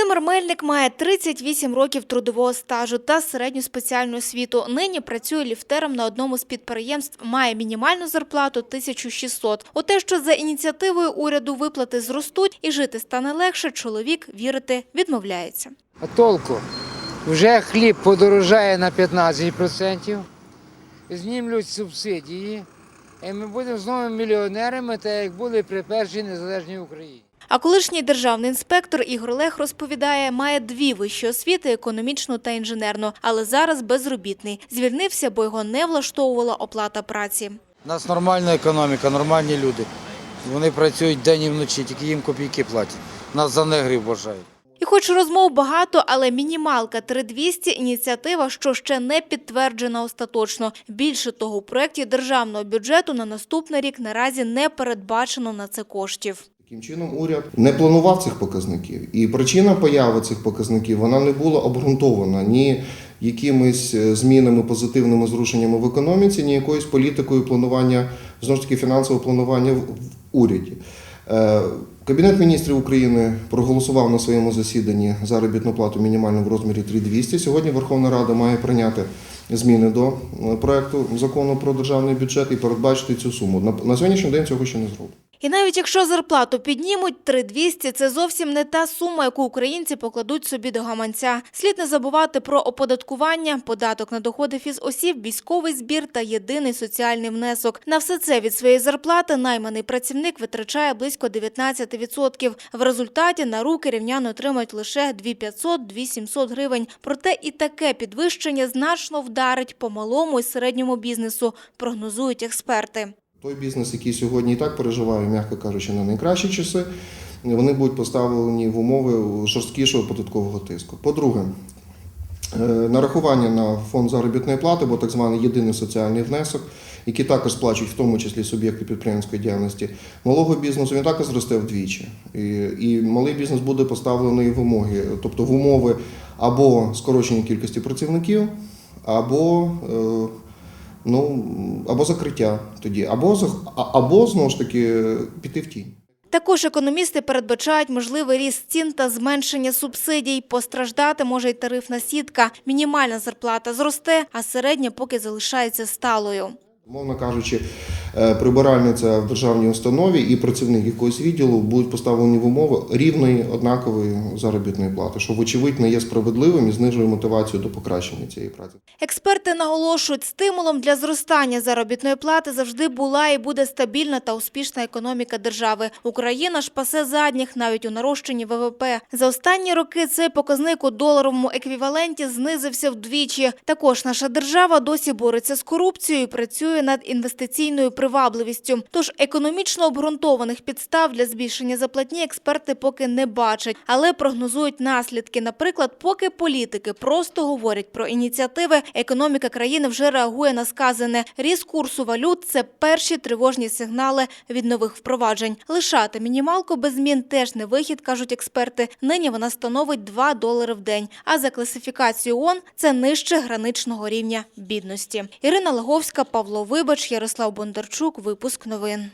Володимир Мельник має 38 років трудового стажу та середню спеціальну освіту. Нині працює ліфтером на одному з підприємств, має мінімальну зарплату 1600. У те, що за ініціативою уряду виплати зростуть і жити стане легше, чоловік вірити відмовляється. А толку? Вже хліб подорожає на 15%, знімлють субсидії, і ми будемо знову мільйонерами, так як були при першій незалежній Україні. А колишній державний інспектор Ігор Лех розповідає, має дві вищі освіти економічну та інженерну, але зараз безробітний. Звільнився, бо його не влаштовувала оплата праці. У нас нормальна економіка, нормальні люди. Вони працюють день і вночі, тільки їм копійки платять. Нас за негрів вважають. І хоч розмов багато, але мінімалка 3200 – ініціатива, що ще не підтверджена остаточно. Більше того, у проєкті державного бюджету на наступний рік наразі не передбачено на це коштів. Таким чином, уряд не планував цих показників, і причина появи цих показників вона не була обґрунтована ні якимись е, змінами, позитивними зрушеннями в економіці, ні якоюсь політикою планування знову ж таки фінансового планування в уряді. Е, Кабінет міністрів України проголосував на своєму засіданні заробітну плату мінімальну в розмірі 3200. Сьогодні Верховна Рада має прийняти зміни до е, проекту закону про державний бюджет і передбачити цю суму. На сьогоднішній день цього ще не зроблено. І навіть якщо зарплату піднімуть 3200 – це зовсім не та сума, яку українці покладуть собі до гаманця. Слід не забувати про оподаткування, податок на доходи фізосіб, військовий збір та єдиний соціальний внесок. На все це від своєї зарплати найманий працівник витрачає близько 19%. В результаті на руки рівняни отримають лише 2500-2700 гривень. Проте і таке підвищення значно вдарить по малому і середньому бізнесу, прогнозують експерти. Той бізнес, який сьогодні і так переживає, м'яко кажучи, на найкращі часи, вони будуть поставлені в умови жорсткішого податкового тиску. По-друге, е, нарахування на фонд заробітної плати, бо так званий єдиний соціальний внесок, який також сплачують в тому числі суб'єкти підприємницької діяльності, малого бізнесу він також зросте вдвічі. І, і малий бізнес буде поставлений в вимоги, тобто в умови або скорочення кількості працівників, або е, ну або закриття тоді, або або знову ж таки піти в тінь. Також економісти передбачають можливий ріст цін та зменшення субсидій. Постраждати може й тарифна сітка. Мінімальна зарплата зросте, а середня поки залишається сталою. Мовно кажучи, прибиральниця в державній установі і працівник якогось відділу будуть поставлені в умови рівної однакової заробітної плати, що вочевидь не є справедливим і знижує мотивацію до покращення цієї праці. Експерти наголошують, стимулом для зростання заробітної плати завжди була і буде стабільна та успішна економіка держави. Україна ж пасе задніх навіть у нарощенні ВВП. За останні роки цей показник у доларовому еквіваленті знизився вдвічі. Також наша держава досі бореться з корупцією і працює над інвестиційною привабливістю. Тож економічно обґрунтованих підстав для збільшення заплатні експерти поки не бачать, але прогнозують наслідки. Наприклад, поки політики просто говорять про ініціативи, економіка країни вже реагує на сказане. Ріст курсу валют це перші тривожні сигнали від нових впроваджень. Лишати мінімалку без змін теж не вихід, кажуть експерти. Нині вона становить 2 долари в день. А за класифікацією ООН це нижче граничного рівня бідності. Ірина Лаговська, Павло Вибач, Ярослав Бондарчук. Випуск новин.